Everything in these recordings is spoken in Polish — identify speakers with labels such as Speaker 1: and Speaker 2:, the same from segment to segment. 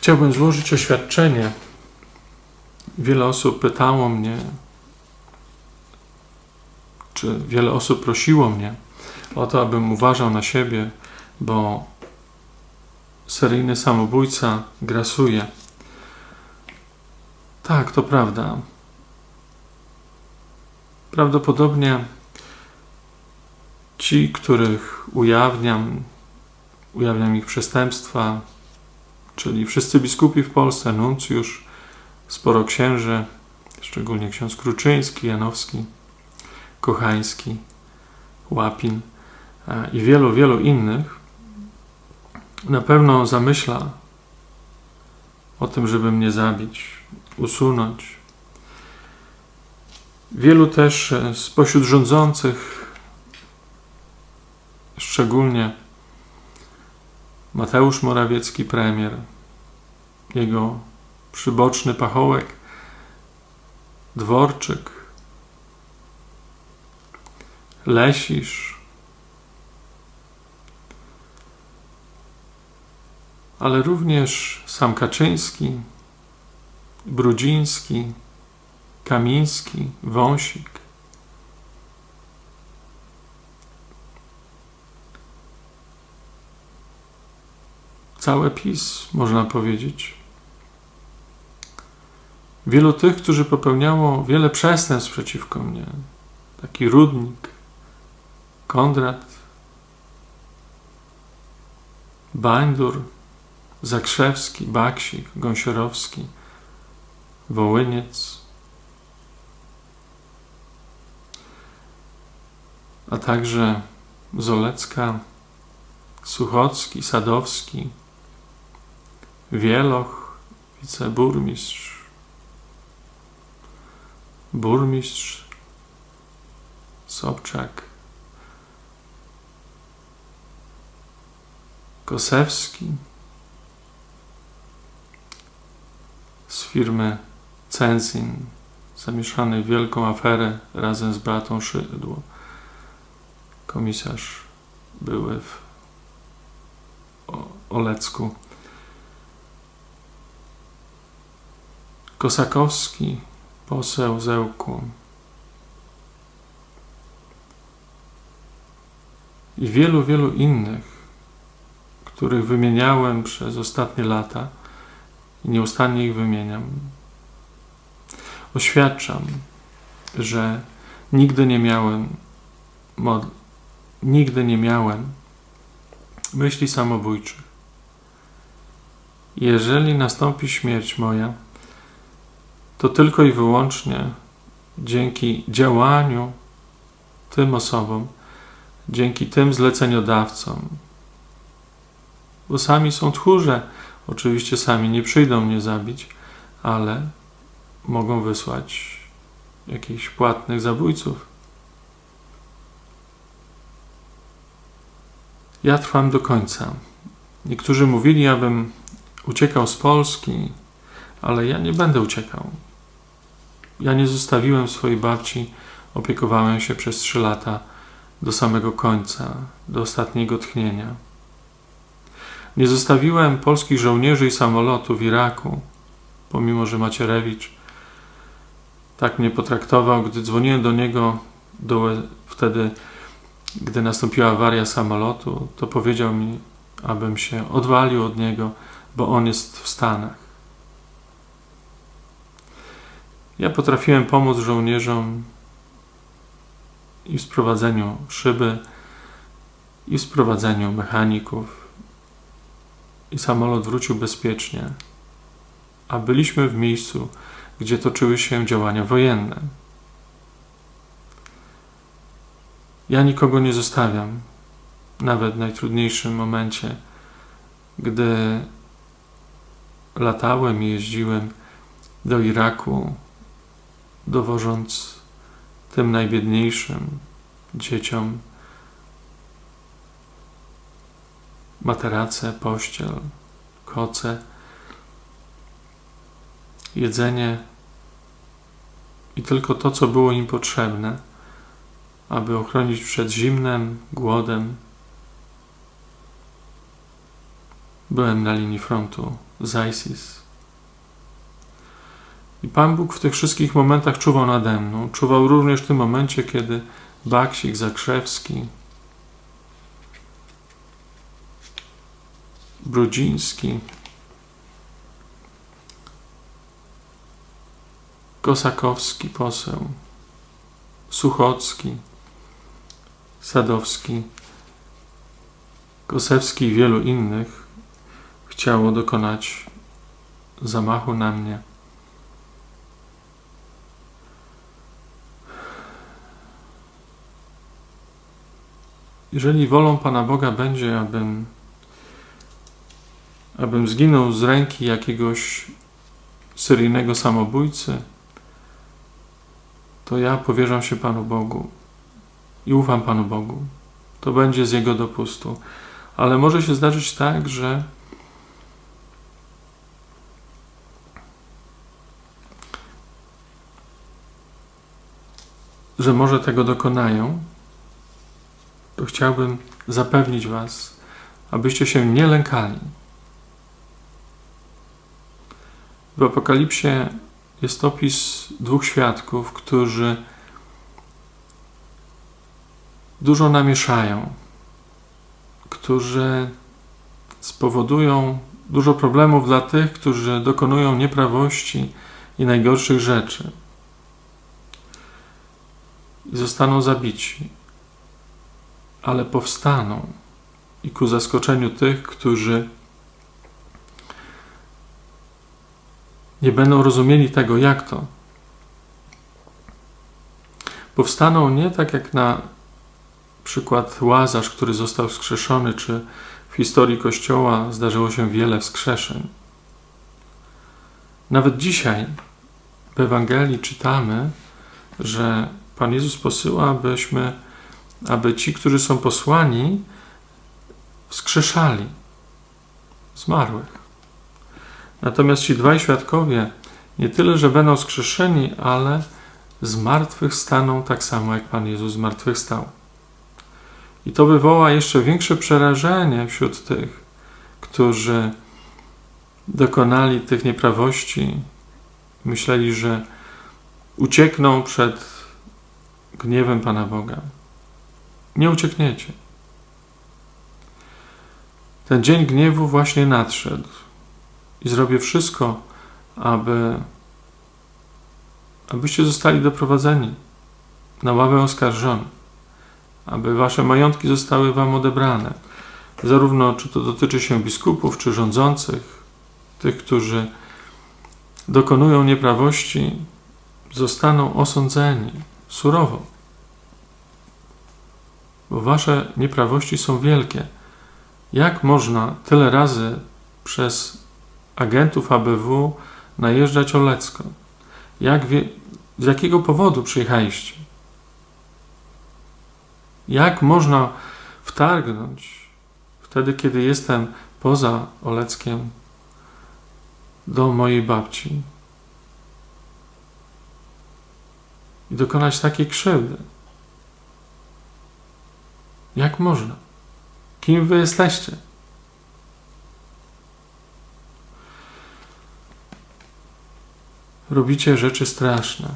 Speaker 1: Chciałbym złożyć oświadczenie. Wiele osób pytało mnie, czy wiele osób prosiło mnie o to, abym uważał na siebie, bo seryjny samobójca grasuje. Tak, to prawda. Prawdopodobnie ci, których ujawniam, ujawniam ich przestępstwa, czyli wszyscy biskupi w Polsce, nuncjusz, sporo księży, szczególnie ksiądz Kruczyński, Janowski, Kochański, Łapin e, i wielu, wielu innych, na pewno zamyśla o tym, żeby mnie zabić, usunąć. Wielu też e, spośród rządzących, szczególnie Mateusz Morawiecki, premier, jego przyboczny pachołek, Dworczyk, Lesisz, ale również sam Kaczyński, Brudziński, Kamiński, Wąsik. Całe PiS, można powiedzieć. Wielu tych, którzy popełniało wiele przestępstw przeciwko mnie. Taki Rudnik, Kondrat, Bańdur, Zakrzewski, Baksik, Gąsiorowski, Wołyniec, a także Zolecka, Suchocki, Sadowski, Wieloch, wiceburmistrz, burmistrz, Sobczak, Kosewski z firmy Cenzin, zamieszany w wielką aferę razem z Beatą Szydło. Komisarz były w Olecku. Kosakowski, poseł Zełku. I wielu, wielu innych, których wymieniałem przez ostatnie lata i nieustannie ich wymieniam. Oświadczam, że nigdy nie miałem nigdy nie miałem myśli samobójczych. Jeżeli nastąpi śmierć moja, to tylko i wyłącznie dzięki działaniu tym osobom, dzięki tym zleceniodawcom, bo sami są tchórze, oczywiście sami nie przyjdą mnie zabić, ale mogą wysłać jakichś płatnych zabójców. Ja trwam do końca. Niektórzy mówili, abym uciekał z Polski, ale ja nie będę uciekał. Ja nie zostawiłem swojej babci, opiekowałem się przez trzy lata do samego końca, do ostatniego tchnienia. Nie zostawiłem polskich żołnierzy i samolotu w Iraku, pomimo że Macierewicz tak mnie potraktował, gdy dzwoniłem do niego do, wtedy, gdy nastąpiła awaria samolotu, to powiedział mi, abym się odwalił od niego, bo on jest w Stanach. Ja potrafiłem pomóc żołnierzom i w sprowadzeniu szyby, i w sprowadzeniu mechaników, i samolot wrócił bezpiecznie, a byliśmy w miejscu, gdzie toczyły się działania wojenne. Ja nikogo nie zostawiam, nawet w najtrudniejszym momencie, gdy latałem i jeździłem do Iraku, dowożąc tym najbiedniejszym dzieciom materace, pościel, koce, jedzenie i tylko to, co było im potrzebne, aby ochronić przed zimnem, głodem. byłem na linii frontu z ISIS. I Pan Bóg w tych wszystkich momentach czuwał nade mną. Czuwał również w tym momencie, kiedy Baksik Zakrzewski, Brudziński, Kosakowski poseł, Suchocki, Sadowski, Kosewski i wielu innych chciało dokonać zamachu na mnie. Jeżeli wolą Pana Boga będzie, abym, abym zginął z ręki jakiegoś seryjnego samobójcy, to ja powierzam się Panu Bogu i ufam Panu Bogu. To będzie z Jego dopustu. Ale może się zdarzyć tak, że że może tego dokonają, to chciałbym zapewnić Was, abyście się nie lękali. W Apokalipsie jest opis dwóch świadków, którzy dużo namieszają, którzy spowodują dużo problemów dla tych, którzy dokonują nieprawości i najgorszych rzeczy. I zostaną zabici, ale powstaną i ku zaskoczeniu tych, którzy nie będą rozumieli tego, jak to. Powstaną nie tak jak na przykład Łazarz, który został wskrzeszony, czy w historii Kościoła zdarzyło się wiele wskrzeszeń. Nawet dzisiaj w Ewangelii czytamy, że Pan Jezus posyła, abyśmy, aby ci, którzy są posłani, wskrzeszali zmarłych. Natomiast ci dwaj świadkowie nie tyle, że będą skrzeszeni, ale z martwych staną tak samo, jak Pan Jezus z martwych stał. I to wywoła jeszcze większe przerażenie wśród tych, którzy dokonali tych nieprawości, myśleli, że uciekną przed gniewem Pana Boga. Nie uciekniecie. Ten dzień gniewu właśnie nadszedł i zrobię wszystko, aby abyście zostali doprowadzeni na ławę oskarżonych aby wasze majątki zostały wam odebrane. Zarówno czy to dotyczy się biskupów, czy rządzących, tych, którzy dokonują nieprawości, zostaną osądzeni surowo. Bo wasze nieprawości są wielkie. Jak można tyle razy przez agentów ABW najeżdżać Olecko? Jak wie, z jakiego powodu przyjechaliście? Jak można wtargnąć wtedy, kiedy jestem poza Oleckiem do mojej babci i dokonać takiej krzywdy? Jak można? Kim wy jesteście? Robicie rzeczy straszne.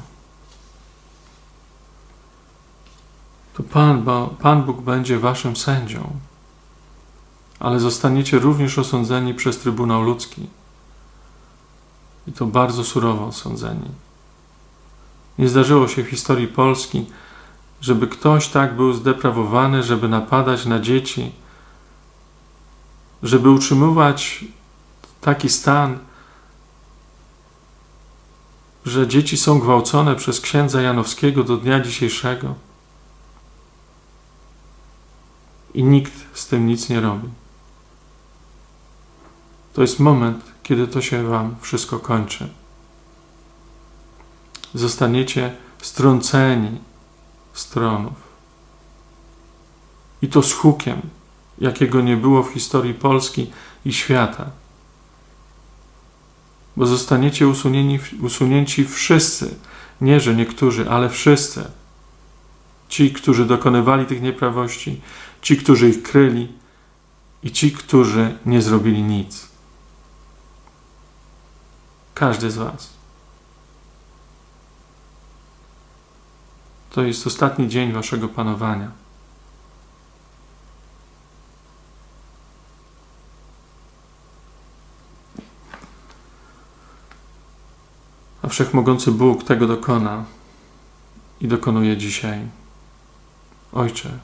Speaker 1: to Pan, Pan Bóg będzie waszym sędzią, ale zostaniecie również osądzeni przez Trybunał Ludzki. I to bardzo surowo osądzeni. Nie zdarzyło się w historii Polski, żeby ktoś tak był zdeprawowany, żeby napadać na dzieci, żeby utrzymywać taki stan, że dzieci są gwałcone przez księdza Janowskiego do dnia dzisiejszego i nikt z tym nic nie robi. To jest moment, kiedy to się Wam wszystko kończy. Zostaniecie strąceni z tronów. I to z hukiem, jakiego nie było w historii Polski i świata. Bo zostaniecie usunięci wszyscy, nie że niektórzy, ale wszyscy. Ci, którzy dokonywali tych nieprawości, ci, którzy ich kryli i ci, którzy nie zrobili nic. Każdy z Was. To jest ostatni dzień Waszego panowania. A wszechmogący Bóg tego dokona i dokonuje dzisiaj. Ojcze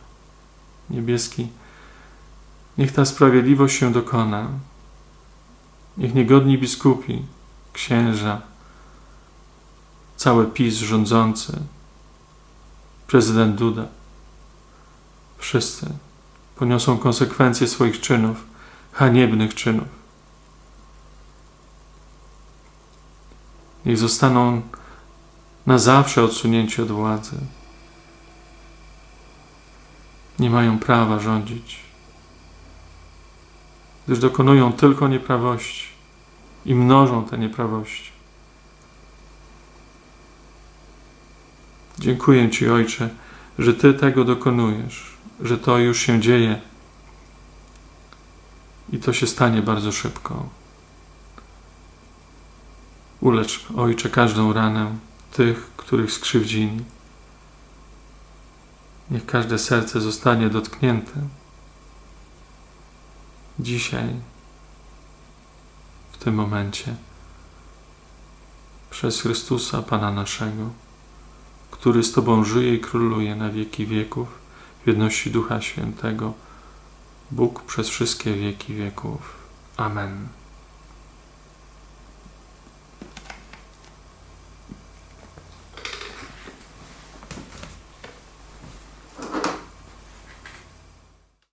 Speaker 1: niebieski, niech ta sprawiedliwość się dokona. Niech niegodni biskupi, księża, cały PiS rządzący, prezydent Duda, wszyscy poniosą konsekwencje swoich czynów, haniebnych czynów. Niech zostaną na zawsze odsunięci od władzy. Nie mają prawa rządzić, gdyż dokonują tylko nieprawości i mnożą te nieprawości. Dziękuję Ci, Ojcze, że Ty tego dokonujesz, że to już się dzieje i to się stanie bardzo szybko. Ulecz, Ojcze, każdą ranę tych, których skrzywdzili. Niech każde serce zostanie dotknięte. Dzisiaj, w tym momencie, przez Chrystusa, Pana naszego, który z Tobą żyje i króluje na wieki wieków, w jedności Ducha Świętego, Bóg przez wszystkie wieki wieków. Amen.